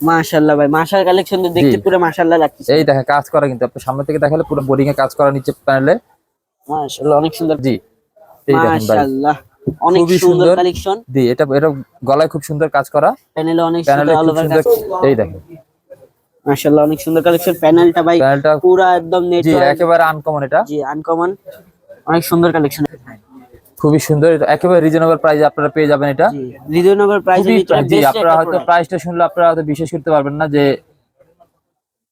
মাশাআল্লাহ ভাই মাশাল কালেকশন তো দেখতে। পুরো মাশাআল্লাহ লাগছে এই দেখেন কাজ করা কিন্তু আপনি সামনে থেকে দেখালে পুরো বোরিং এ কাজ করা নিচে প্যানেলে মাশাআল্লাহ অনেক সুন্দর। জি এই দেখেন ভাই। মাশাআল্লাহ অনেক সুন্দর। কালেকশন জি এটা এটা গলায় খুব সুন্দর কাজ করা। প্যানেলে অনেক সুন্দর অল ওভার কাজ এই দেখেন। মাশাআল্লাহ অনেক সুন্দর কালেকশন প্যানেলটা ভাই পুরো একদম নেট জি একেবারে আনকমন এটা। জি আনকমন অনেক সুন্দর কালেকশন খুবই সুন্দর। এটা একেবারে রিজনেবল প্রাইসে আপনারা পেয়ে যাবেন এটা। রিজনেবল প্রাইসে জি আপনারা হয়তো প্রাইসটা শুনলে আপনারা হয়তো বিশ্বাস করতে পারবেন না যে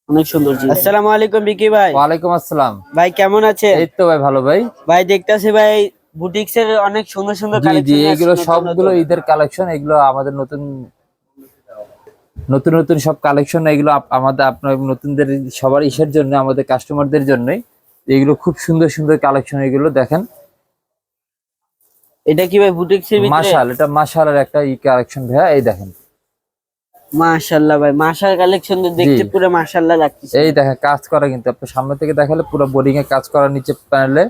অনেক সুন্দর জি। আসসালামু আলাইকুম বিকি ভাই। ওয়ালাইকুম আসসালাম। ভাই কেমন আছে এই তো ভাই ভালো ভাই। ভাই দেখতাছি ভাই বুটিক্স এর অনেক সুন্দর সুন্দর জি জি এগুলো সবগুলো ঈদের কালেকশন এগুলো আমাদের নতুন নতুন নতুন সব কালেকশন এগুলো আমাদের আপনার নতুনদের সবার ইসের জন্য আমাদের কাস্টমারদের জন্যই। এগুলো খুব সুন্দর সুন্দর কালেকশন এগুলো দেখেন। এটা কি ভাই বুটিক্স এর ভিতরে? মাশাল এটা মাশালের একটা ই কালেকশন ভাইয়া এই দেখেন। মাশাআল্লাহ ভাই মাশাল কালেকশন তো দেখতে পুরো মাশাআল্লাহ লাগছে এই দেখেন কাজ করা কিন্তু আপনি সামনে থেকে দেখালে পুরো বোর্ডিং এ কাজ করা নিচে প্যানেলে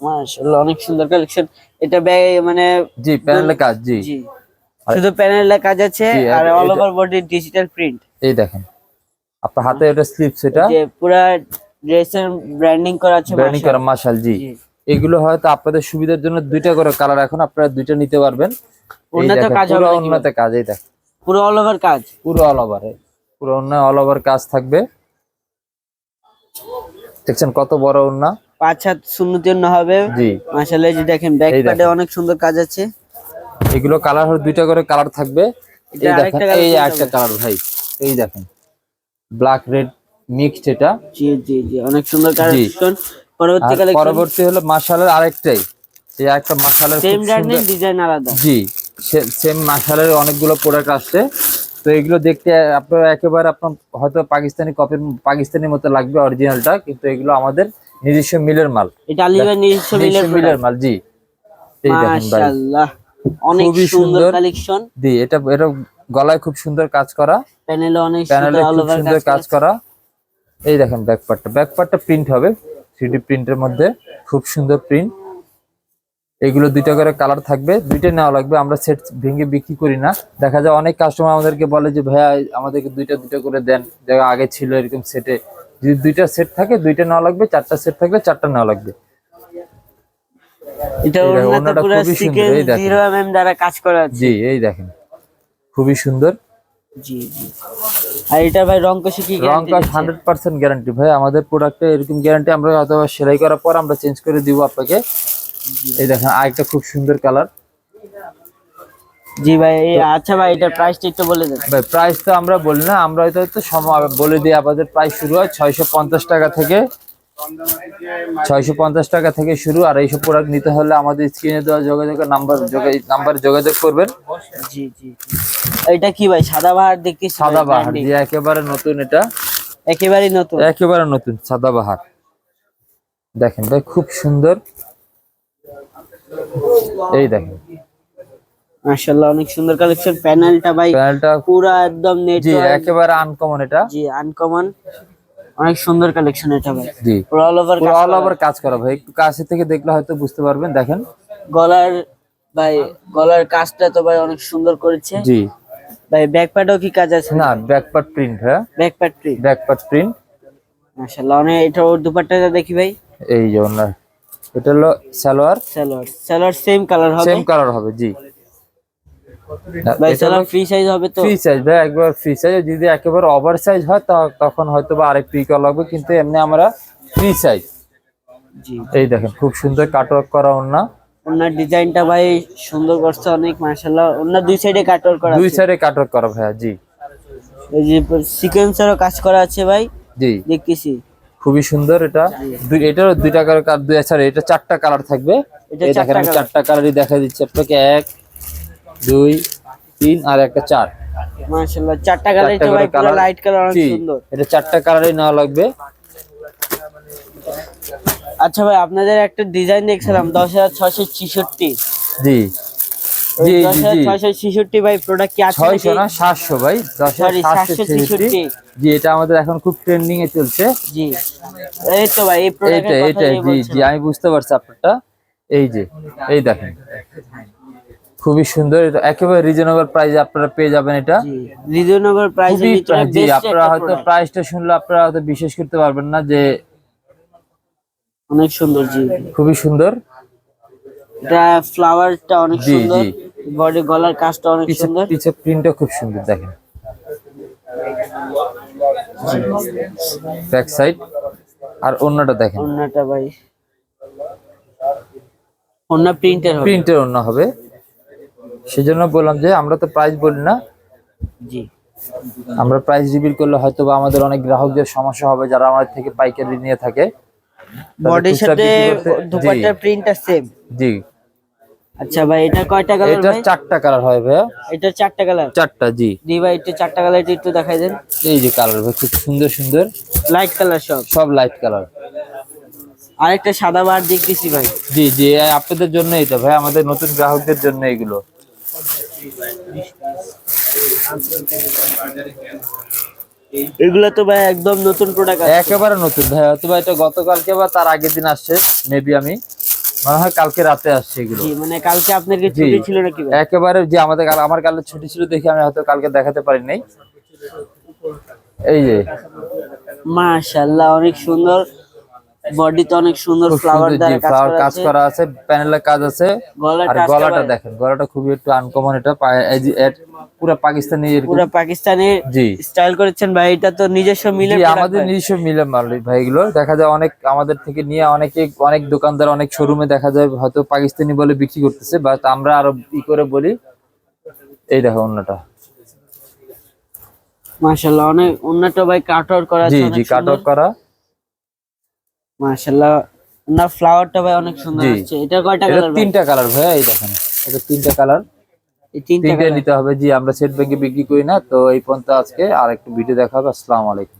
মাশাআল্লাহ অনেক সুন্দর কালেকশন এটা ব্যাগ মানে জি প্যানেলে কাজ জি। জি। শুধু প্যানেলের কাজ আছে আর all over body digital print এই দেখেন আপনার হাতে এটা স্লিপস এটা? যে পুরো ড্রেসের ব্র্যান্ডিং করা আছে ব্র্যান্ডিং করা মাশাল জি। এগুলো হয়তো আপনাদের সুবিধার জন্য দুইটা করে কালার এখন আপনারা দুইটা নিতে পারবেন। কাজ হবে পুরো উন্নত কাজ এই দেখ পুরো অল ওভার কাজ। পুরো অল ওভার পুরো অল ওভার কাজ থাকবে। দেখছেন কত বড় পাঁচ হাত হবে। জি। মাশাআল্লাহ এই যে দেখেন ব্যাক অনেক সুন্দর কাজ আছে। এগুলো কালার হলো দুইটা করে কালার থাকবে। এই দেখেন এই একটা কালার ভাই। এই দেখেন ব্ল্যাক রেড মিক্সড এটা। জি জি জি অনেক সুন্দর কালেকশন পরবর্তী পরবর্তী হলো মাশালের আরেকটাই। এই একটা মাশালের সেম ডিজাইন আলাদা। জি সেম মাশালের অনেকগুলো প্রোডাক্ট আসছে। তো এগুলো দেখতে আপনার একেবারে আপনার হয়তো পাকিস্তানি কপির পাকিস্তানি মতো লাগবে অরিজিনালটা কিন্তু এগুলো আমাদের নিজস্ব মিলের মাল। এটা নিজস্ব মিলের মিলের মাল জি। মাশাআল্লাহ অনেক সুন্দর। কালেকশন জি এটা এটা গলায় খুব সুন্দর কাজ করা। প্যানেলে অনেক প্যানেলে সুন্দর কাজ করা এই দেখেন ব্যাক পার্টটা ব্যাক পার্টটা প্রিন্ট হবে। থ্রিডি প্রিন্টের মধ্যে খুব সুন্দর প্রিন্ট। এগুলো দুইটা করে কালার থাকবে দুইটা নেওয়া লাগবে আমরা সেট ভেঙে বিক্রি করি না। দেখা যায় অনেক কাস্টমার আমাদেরকে বলে যে ভাইয়া আমাদেরকে দুইটা দুইটা করে দেন দেখা আগে ছিল এরকম সেটে। যদি দুইটা সেট থাকে দুইটা নেওয়া লাগবে চারটা সেট থাকলে চারটা নেওয়া লাগবে। এটা পুরো এমএম দ্বারা কাজ করা আছে। জি এই দেখেন। খুবই সুন্দর। জি জি। আর এটা ভাই রং কষে কি রং কষ কাজ হান্ড্রেড পার্সেন্ট গ্যারান্টি ভাই আমাদের প্রোডাক্টে এরকম গ্যারান্টি আমরা অথবা সেলাই করার পর আমরা চেঞ্জ করে দিব আপনাকে। এই দেখেন আরেকটা খুব সুন্দর কালার জি ভাই আচ্ছা ভাই এটার প্রাইসটা একটু বলে দেন। ভাই প্রাইস তো আমরা বলি না আমরা হয়তো বলে দিই আমাদের প্রাইস শুরু হয় ছয়শো পঞ্চাশ টাকা থেকে। ছয়শো পঞ্চাশ টাকা থেকে শুরু আর এইসব প্রোডাক্ট নিতে হলে আমাদের স্ক্রিনে দেওয়া যোগাযোগের নাম্বার নাম্বারে যোগাযোগ করবেন। জি জি এটা কি ভাই সাদা বাহার দেখতে সাদা বাহার যে একেবারে নতুন এটা। একেবারেই নতুন? একেবারে নতুন সাদা বাহার। দেখেন ভাই খুব সুন্দর। এই দেখেন। মাশাআল্লাহ অনেক সুন্দর কালেকশন প্যানেলটা ভাই প্যানেলটা পুরো একদম নেট জি একেবারে আনকমন এটা। জি আনকমন অনেক সুন্দর কালেকশন এটা ভাই। জি। পুরো অল ওভার পুরো অল ওভার কাজ করা ভাই। একটু কাছে থেকে দেখলে হয়তো বুঝতে পারবেন দেখেন। গলার ভাই গলার কাজটা তো ভাই অনেক সুন্দর করেছে। জি। ভাই ব্যাক প্যাডও কি কাজ আছে? না ব্যাক পার্ট প্রিন্ট হ্যাঁ? Back pad print back part print মাশাআল্লাহ অনেক এটা ওর দুপাট্টাটা দেখি ভাই। এই যে ওনার। এটা হলো সালোয়ার। সালোয়ার। সালোয়ার সেম কালার হবে। সেম কালার হবে জি। ভাই সালোয়ার ফ্রি সাইজ হবে তো? ফ্রি সাইজ ভাই একবার ফ্রি সাইজ যদি একেবারে ওভার সাইজ হয় তখন হয়তো বা আরেক ফ্রি করা লাগবে কিন্তু এমনি আমরা ফ্রি সাইজ এই দেখেন খুব সুন্দর কাটওয়ার্ক করা ওনা ওনার ডিজাইনটা ভাই সুন্দর করছে অনেক মাশাআল্লাহ। ওনার দুই সাইডে কাটওয়ার করা দুই সাইডে কাটওয়ার্ক করা ভাইয়া জি। এই যে সিকোয়েন্সারও কাজ করা আছে ভাই। জি। দেখতেছি। খুবই সুন্দর এটা। দুই এটারও দুইটা কালার দুই এটা চারটা কালার থাকবে। এটা চারটা কালারই দেখা দিচ্ছি আপনাকে এক দুই তিন আর একটা চার। মাশাআল্লাহ চারটা কালার তো ভাই পুরো লাইট কালার অনেক সুন্দর। এটা চারটা কালারই নেওয়া লাগবে। আচ্ছা ভাই আপনাদের একটা ডিজাইন দেখছিলাম দশ হাজার ছয়শো ছিষট্টি। জি। জি জি হাজার জি ছয়শো ছিষট্টি ভাই প্রোডাক্ট কি আছে ছয়শো নাকি? না সাতশো ভাই দশ Sorry, সাতশো 766 জি এটা আমাদের এখন খুব ট্রেন্ডিং এ চলছে। জি। এই তো ভাই এই এইটা প্রোডাক্টের এইটা জি জি আমি বুঝতে পারছি আপনারটা। এই যে এই দেখেন। খুবই সুন্দর। এটা একেবারে রিজনেবল প্রাইসে আপনারা পেয়ে যাবেন এটা। রিজনেবল ভিতরে জি আপনারা হয়তো। প্রাইসটা শুনলে আপনারা হয়তো বিশ্বাস করতে পারবেন না যে অনেক সুন্দর জি। খুবই সুন্দর। এটা ফ্লাওয়ারটা অনেক সুন্দর। বডি গলার কাজটা অনেক সুন্দর। পিছে প্রিন্টটা খুব সুন্দর দেখেন। ব্যাক সাইড আর অন্যটা দেখেন। অন্যটা ভাই। অন্য প্রিন্টের হবে। প্রিন্টের অন্য হবে। সেজন্য বললাম যে আমরা তো প্রাইস বলি না। জি। আমরা প্রাইস রিভিল করলে হয়তো বা আমাদের অনেক গ্রাহকদের সমস্যা হবে যারা আমাদের থেকে পাইকারি নিয়ে থাকে। বডির সাথে দুপাট্টার প্রিন্টটা সেম জি। আচ্ছা ভাই এটা কয়টা কালার এটা চারটা কালার হয় ভাইয়া। এটা চারটা কালার চারটা জি। জি ভাই এটা চারটা কালার একটু দেখাই দেন। এই যে কালার ভাই খুব সুন্দর সুন্দর। লাইট কালার সব। সব লাইট কালার আরেকটা সাদা বার দেখতেছি ভাই। জি জি আপনাদের জন্য এটা ভাই আমাদের নতুন গ্রাহকদের জন্য এগুলো। এগুলো তো ভাই একদম নতুন প্রোডাক্ট একেবারে নতুন ভাই হয়তো বা এটা গতকালকে বা তার আগের দিন আসছে মেবি আমি। মনে হয় কালকে রাতে আসছে এগুলো। মানে কালকে আপনার কি ছুটি ছিল নাকি একেবারে যে আমাদের কাল- আমার কালে ছুটি ছিল দেখে আমি হয়তো কালকে দেখাতে পারি নাই। এই যে। মাশাআল্লাহ অনেক সুন্দর। বডিতে অনেক সুন্দর ফ্লাওয়ার দ্বারা ফ্লাওয়ার কাজ করা আছে। প্যানেলের কাজ আছে। আর গলাটা দেখেন গলাটা খুবই একটু আনকমন এটা পুরো পাকিস্তানি পুরো পাকিস্তানি স্টাইল করেছেন ভাই এটা তো নিজস্ব মিলে আমাদের নিজস্ব মিলে মাল ভাই এগুলো দেখা যায় অনেক আমাদের থেকে নিয়ে অনেকে অনেক দোকানদার অনেক শোরুমে দেখা যায় হয়তো পাকিস্তানি বলে বিক্রি করতেছে বাট আমরা আরও ই করে বলি এই দেখো অন্যটা। মাশাআল্লাহ অনেক অন্যটা ভাই কাট আউট করা জি আছে জি কাট অফ করা। মাশাআল্লাহ না ফ্লাওয়ারটা ভাই অনেক সুন্দর আসছে। এটা কয়টা কালার তিনটা কালার ভাই এই দেখেন এটা তিনটা কালার এই তিনটা তিনটে নিতে হবে। জি আমরা সেট ব্যাংকে বিক্রি করি না তো এই পর্যন্ত আজকে আর একটু ভিডিও দেখাবো। আসসালামু আলাইকুম।